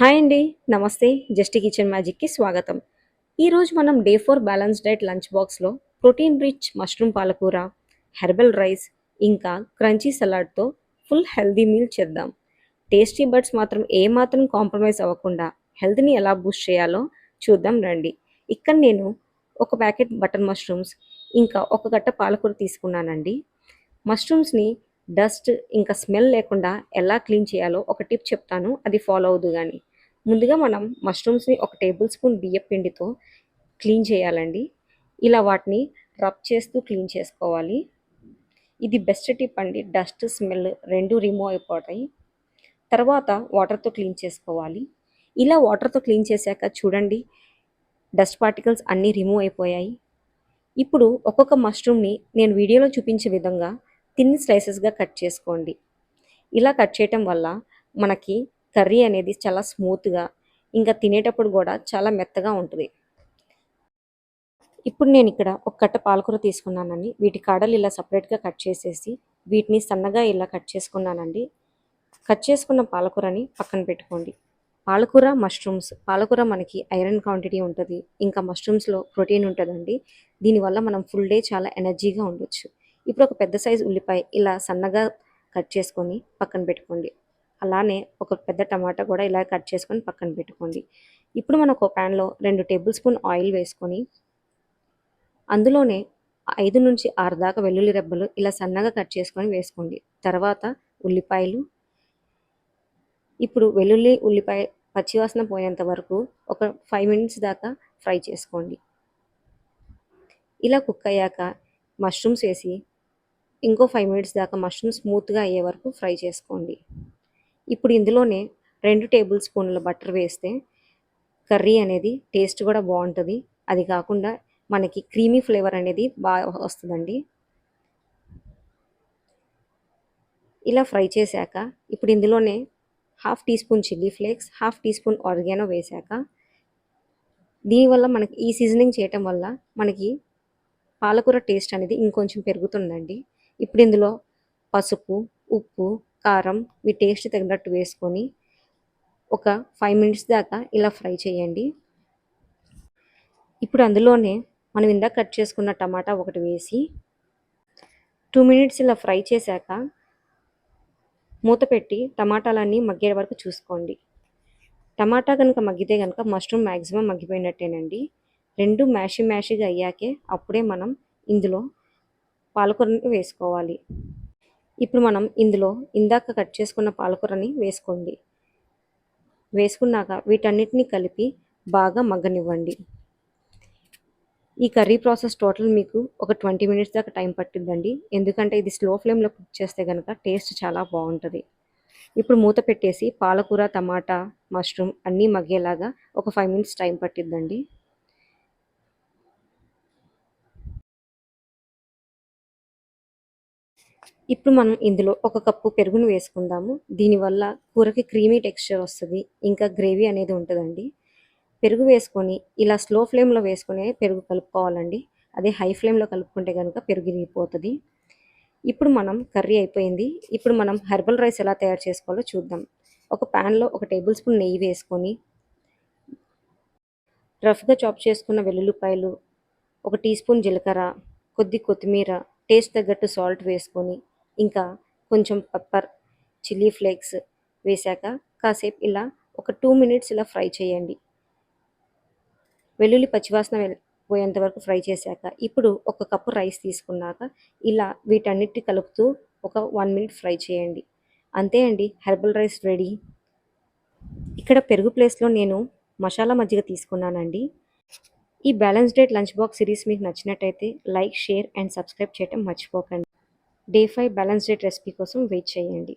Hi అండి. నమస్తే. Just kitchen మ్యాజిక్కి స్వాగతం. ఈరోజు మనం day four balance diet lunch బాక్స్లో ప్రోటీన్ రిచ్ మష్రూమ్ పాలకూర హెర్బల్ రైస్ ఇంకా క్రంచీ సలాడ్తో ఫుల్ హెల్దీ మీల్ చేద్దాం. టేస్టీ బర్డ్స్ మాత్రం ఏ మాత్రం కాంప్రమైజ్ అవ్వకుండా హెల్త్ని ఎలా బూస్ట్ చేయాలో చూద్దాం రండి. ఇక్కడ నేను ఒక ప్యాకెట్ బటర్ మష్రూమ్స్ ఇంకా ఒక గట్ట పాలకూర తీసుకున్నానండి. మష్రూమ్స్ని డస్ట్ ఇంకా స్మెల్ లేకుండా ఎలా క్లీన్ చేయాలో ఒక టిప్ చెప్తాను. అది ఫాలో అవుదు కానీ ముందుగా మనం మష్రూమ్స్ని ఒక టేబుల్ స్పూన్ బియ్యం పిండితో క్లీన్ చేయాలండి. ఇలా వాటిని రబ్ చేస్తూ క్లీన్ చేసుకోవాలి. ఇది బెస్ట్ టిప్ అండి. డస్ట్ స్మెల్ రెండు రిమూవ్ అయిపోతాయి. తర్వాత వాటర్తో క్లీన్ చేసుకోవాలి. ఇలా వాటర్తో క్లీన్ చేశాక చూడండి డస్ట్ పార్టికల్స్ అన్నీ రిమూవ్ అయిపోయాయి. ఇప్పుడు ఒక్కొక్క మష్రూమ్ని నేను వీడియోలో చూపించే విధంగా తిన్ స్లైసెస్గా కట్ చేసుకోండి. ఇలా కట్ చేయటం వల్ల మనకి కర్రీ అనేది చాలా స్మూత్గా ఇంకా తినేటప్పుడు కూడా చాలా మెత్తగా ఉంటుంది. ఇప్పుడు నేను ఇక్కడ ఒక కట్ట పాలకూర తీసుకున్నానండి. వీటి కాడలు ఇలా సపరేట్గా కట్ చేసేసి వీటిని సన్నగా ఇలా కట్ చేసుకున్నానండి. కట్ చేసుకున్న పాలకూరని పక్కన పెట్టుకోండి. పాలకూర మష్రూమ్స్ పాలకూర మనకి ఐరన్ క్వాంటిటీ ఉంటుంది ఇంకా మష్రూమ్స్లో ప్రోటీన్ ఉంటుందండి. దీనివల్ల మనం ఫుల్ డే చాలా ఎనర్జీగా ఉండొచ్చు. ఇప్పుడు ఒక పెద్ద సైజు ఉల్లిపాయ ఇలా సన్నగా కట్ చేసుకొని పక్కన పెట్టుకోండి. అలానే ఒక పెద్ద టమాటా కూడా ఇలా కట్ చేసుకొని పక్కన పెట్టుకోండి. ఇప్పుడు మనం ఒక ప్యాన్లో రెండు టేబుల్ స్పూన్ ఆయిల్ వేసుకొని అందులోనే ఐదు నుంచి ఆరు దాకా వెల్లుల్లి రెబ్బలు ఇలా సన్నగా కట్ చేసుకొని వేసుకోండి. తర్వాత ఉల్లిపాయలు. ఇప్పుడు వెల్లుల్లి ఉల్లిపాయ పచ్చివాసన పోయేంత వరకు ఒక ఫైవ్ మినిట్స్ దాకా ఫ్రై చేసుకోండి. ఇలా కుక్ అయ్యాక మష్రూమ్స్ వేసి ఇంకో ఫైవ్ మినిట్స్ దాకా మష్రూమ్ స్మూత్గా అయ్యే వరకు ఫ్రై చేసుకోండి. ఇప్పుడు ఇందులోనే రెండు టేబుల్ స్పూన్ల బటర్ వేస్తే కర్రీ అనేది టేస్ట్ కూడా బాగుంటుంది. అది కాకుండా మనకి క్రీమీ ఫ్లేవర్ అనేది బాగా వస్తుందండి. ఇలా ఫ్రై చేశాక ఇప్పుడు ఇందులోనే half teaspoon chilli flakes half teaspoon oregano వేశాక దీనివల్ల మనకి ఈ సీజనింగ్ చేయటం వల్ల మనకి పాలకూర టేస్ట్ అనేది ఇంకొంచెం పెరుగుతుందండి. ఇప్పుడు ఇందులో పసుపు ఉప్పు కారం మీ టేస్ట్ తగినట్టు వేసుకొని ఒక ఫైవ్ మినిట్స్ దాకా ఇలా ఫ్రై చేయండి. ఇప్పుడు అందులోనే మనం ఇందాక కట్ చేసుకున్న టమాటా ఒకటి వేసి టూ మినిట్స్ ఇలా ఫ్రై చేశాక మూత పెట్టి టమాటాలన్నీ మగ్గే వరకు చూసుకోండి. టమాటా కనుక మగ్గితే కనుక మష్రూమ్ మ్యాక్సిమం మగ్గిపోయినట్టేనండి. రెండు మ్యాషి మ్యాషిగా అయ్యాకే అప్పుడే మనం ఇందులో పాలకూరని వేసుకోవాలి. ఇప్పుడు మనం ఇందులో ఇందాక కట్ చేసుకున్న పాలకూరని వేసుకోండి. వేసుకున్నాక వీటన్నిటిని కలిపి బాగా మగ్గనివ్వండి. ఈ కర్రీ ప్రాసెస్ టోటల్ మీకు ఒక ట్వంటీ మినిట్స్ దాకా టైం పట్టిద్దండి. ఎందుకంటే ఇది స్లో ఫ్లేమ్లో కుక్ చేస్తే కనుక టేస్ట్ చాలా బాగుంటుంది. ఇప్పుడు మూత పెట్టేసి పాలకూర టమాటా మష్రూమ్ అన్నీ మగ్గేలాగా ఒక ఫైవ్ మినిట్స్ టైం పట్టిద్దండి. ఇప్పుడు మనం ఇందులో ఒక కప్పు పెరుగును వేసుకుందాము. దీనివల్ల కూరకి క్రీమీ టెక్స్చర్ వస్తుంది ఇంకా గ్రేవీ అనేది ఉంటుందండి. పెరుగు వేసుకొని ఇలా స్లో ఫ్లేమ్లో వేసుకునే పెరుగు కలుపుకోవాలండి. అదే హై ఫ్లేమ్లో కలుపుకుంటే కనుక పెరుగు ఇరిగిపోతుంది ఇప్పుడు మనం కర్రీ అయిపోయింది. ఇప్పుడు మనం హెర్బల్ రైస్ ఎలా తయారు చేసుకోవాలో చూద్దాం. ఒక ప్యాన్లో ఒక టేబుల్ స్పూన్ నెయ్యి వేసుకొని రఫ్గా చాప్ చేసుకున్న వెల్లుల్లిపాయలు ఒక టీ స్పూన్ జీలకర్ర కొద్ది కొత్తిమీర టేస్ట్ తగ్గట్టు సాల్ట్ వేసుకొని ఇంకా కొంచెం పెప్పర్ చిల్లీ ఫ్లేక్స్ వేశాక కాసేపు ఇలా ఒక టూ మినిట్స్ ఇలా ఫ్రై చేయండి. వెల్లుల్లి పచ్చివాసన పోయేంత వరకు ఫ్రై చేశాక ఇప్పుడు ఒక కప్పు రైస్ తీసుకున్నాక ఇలా వీటన్నిటి కలుపుతూ ఒక వన్ మినిట్ ఫ్రై చేయండి. అంతే అండి హెర్బల్ రైస్ రెడీ. ఇక్కడ పెరుగు ప్లేస్లో నేను మసాలా మజ్జిగ తీసుకున్నానండి. ఈ balance diet lunch box series మీకు నచ్చినట్టయితే లైక్ షేర్ అండ్ సబ్స్క్రైబ్ చేయటం మర్చిపోకండి. Day five balance diet recipe కోసం వెయిట్ చేయండి.